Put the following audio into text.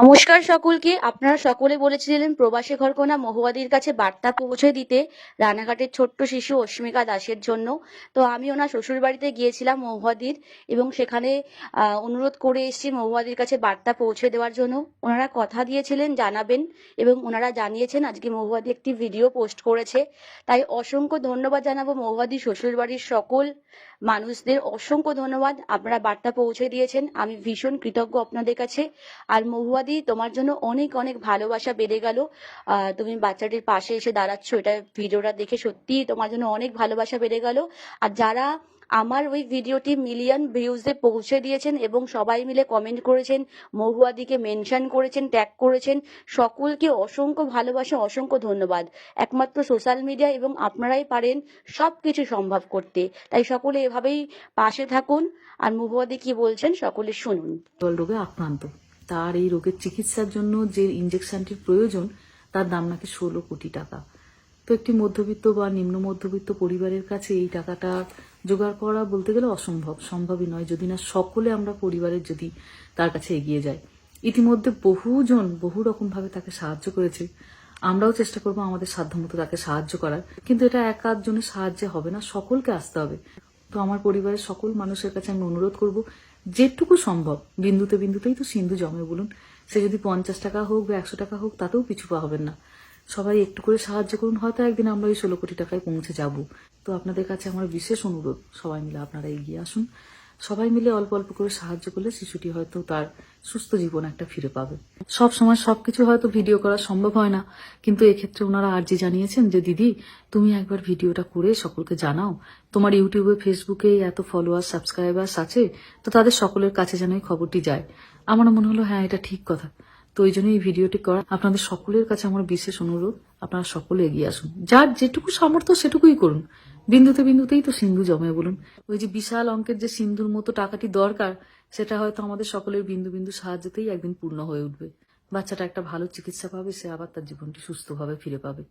নমস্কার সকলকে। আপনারা সকলে বলেছিলেন প্রবাসী ঘরকোনা মহুয়াদির কাছে বার্তা পৌঁছে দিতে রানাঘাটের ছোট্ট শিশু অস্মিকা দাসের জন্য। তো আমি ওনার শ্বশুর বাড়িতে গিয়েছিলাম মহুয়াদির এবং সেখানে অনুরোধ করে এসেছি মহুয়াদির কাছে বার্তা পৌঁছে দেওয়ার জন্য। ওনারা কথা দিয়েছিলেন, জানাবেন এবং ওনারা জানিয়েছেন আজকে মহুয়াদি একটি ভিডিও পোস্ট করেছে। তাই অসংখ্য ধন্যবাদ জানাব মহুয়াদি শ্বশুর বাড়ির সকল মানুষদের। অসংখ্য ধন্যবাদ, আপনারা বার্তা পৌঁছে দিয়েছেন। আমি ভীষণ কৃতজ্ঞ আপনাদের কাছে। আর মহুয়াদি তোমার জন্য অনেক অনেক ভালোবাসা বেড়ে গেল তুমি বাচ্চাটির পাশে এসে দাঁড়াচ্ছ, এটা ভিডিওটা দেখে সত্যি তোমার জন্য অনেক ভালোবাসা বেড়ে গেল। আর যারা আমার ওই ভিডিওটি মিলিয়ন ভিউজে পৌঁছে দিয়েছেন এবং সবাই মিলে কমেন্ট করেছেন, মহুয়াদিকে মেনশন করেছেন ট্যাগ করেছেন, সকলকে অসংখ্য ভালোবাসা, অসংখ্য ধন্যবাদ। একমাত্র সোশ্যাল মিডিয়া এবং আপনারাই পারেন সব কিছু সম্ভব করতে। তাই সকলে এভাবেই পাশে থাকুন। আর মহুয়াদি কি বলছেন, সকলে শুনুন। আক্রান্ত। তার এই রোগের চিকিৎসার জন্য যে ইঞ্জেকশনটির প্রয়োজন, তার দাম নাকি ষোলো কোটি টাকা। তো একটি মধ্যবিত্ত বা নিম্ন মধ্যবিত্ত পরিবারের কাছে এই টাকাটা জোগাড় করা বলতে গেলে অসম্ভব। সম্ভবই নয়, যদি না সকলে আমরা পরিবারের যদি তার কাছে এগিয়ে যাই। ইতিমধ্যে বহুজন বহু রকম ভাবে তাকে সাহায্য করেছে। আমরাও চেষ্টা করব আমাদের সাধ্যমতো তাকে সাহায্য করার। কিন্তু এটা এক আধজনের সাহায্যে হবে না, সকলকে আসতে হবে। তো আমার পরিবারের সকল মানুষের কাছে আমি অনুরোধ করব যেটুকু সম্ভব। বিন্দুতে বিন্দুতেই তো সিন্ধু জমে বলুন। সে যদি পঞ্চাশ টাকা হোক বা একশো টাকা হোক, তাতেও পিছু পা হবেন না। সবাই একটু করে সাহায্য করুন, হয়তো একদিন আমরা ওই ষোলো কোটি টাকায় পৌঁছে যাব। তো আপনাদের কাছে আমার বিশেষ অনুরোধ, সবাই মিলে আপনারা এগিয়ে আসুন। সবাই মিলে অল্প অল্প করে সাহায্য করলে শিশুটি হয়তো তার সুস্থ জীবন একটা ফিরে পাবে। সব সময় সবকিছু হয়তো ভিডিও করা সম্ভব হয় না, কিন্তু এক্ষেত্রে ওনারা আর্জি জানিয়েছেন যে, দিদি, তুমি একবার ভিডিওটা করে সকলকে জানাও। তোমার ইউটিউবে, ফেসবুকে এত ফলোয়ার সাবস্ক্রাইবার্স আছে, তো তাদের সকলের কাছে যেন খবরটি যায়। আমার মনে হলো হ্যাঁ এটা ঠিক কথা। তো ওই জন্য এই ভিডিওটি করা। আপনাদের সকলের কাছে আমার বিশেষ অনুরোধ, আপনারা সকলে এগিয়ে আসুন। যার যেটুকু সামর্থ্য, সেটুকুই করুন। বিন্দুতে বিন্দুতেই তো সিন্ধু জমে বলুন। ওই যে বিশাল অঙ্কের যে সিন্ধুর মতো টাকাটি দরকার, সেটা হয়তো আমাদের সকলের বিন্দু বিন্দু সাহায্যতেই একদিন পূর্ণ হয়ে উঠবে। বাচ্চাটা একটা ভালো চিকিৎসা পাবে, সে আবার তার জীবনটি সুস্থভাবে ফিরে পাবে।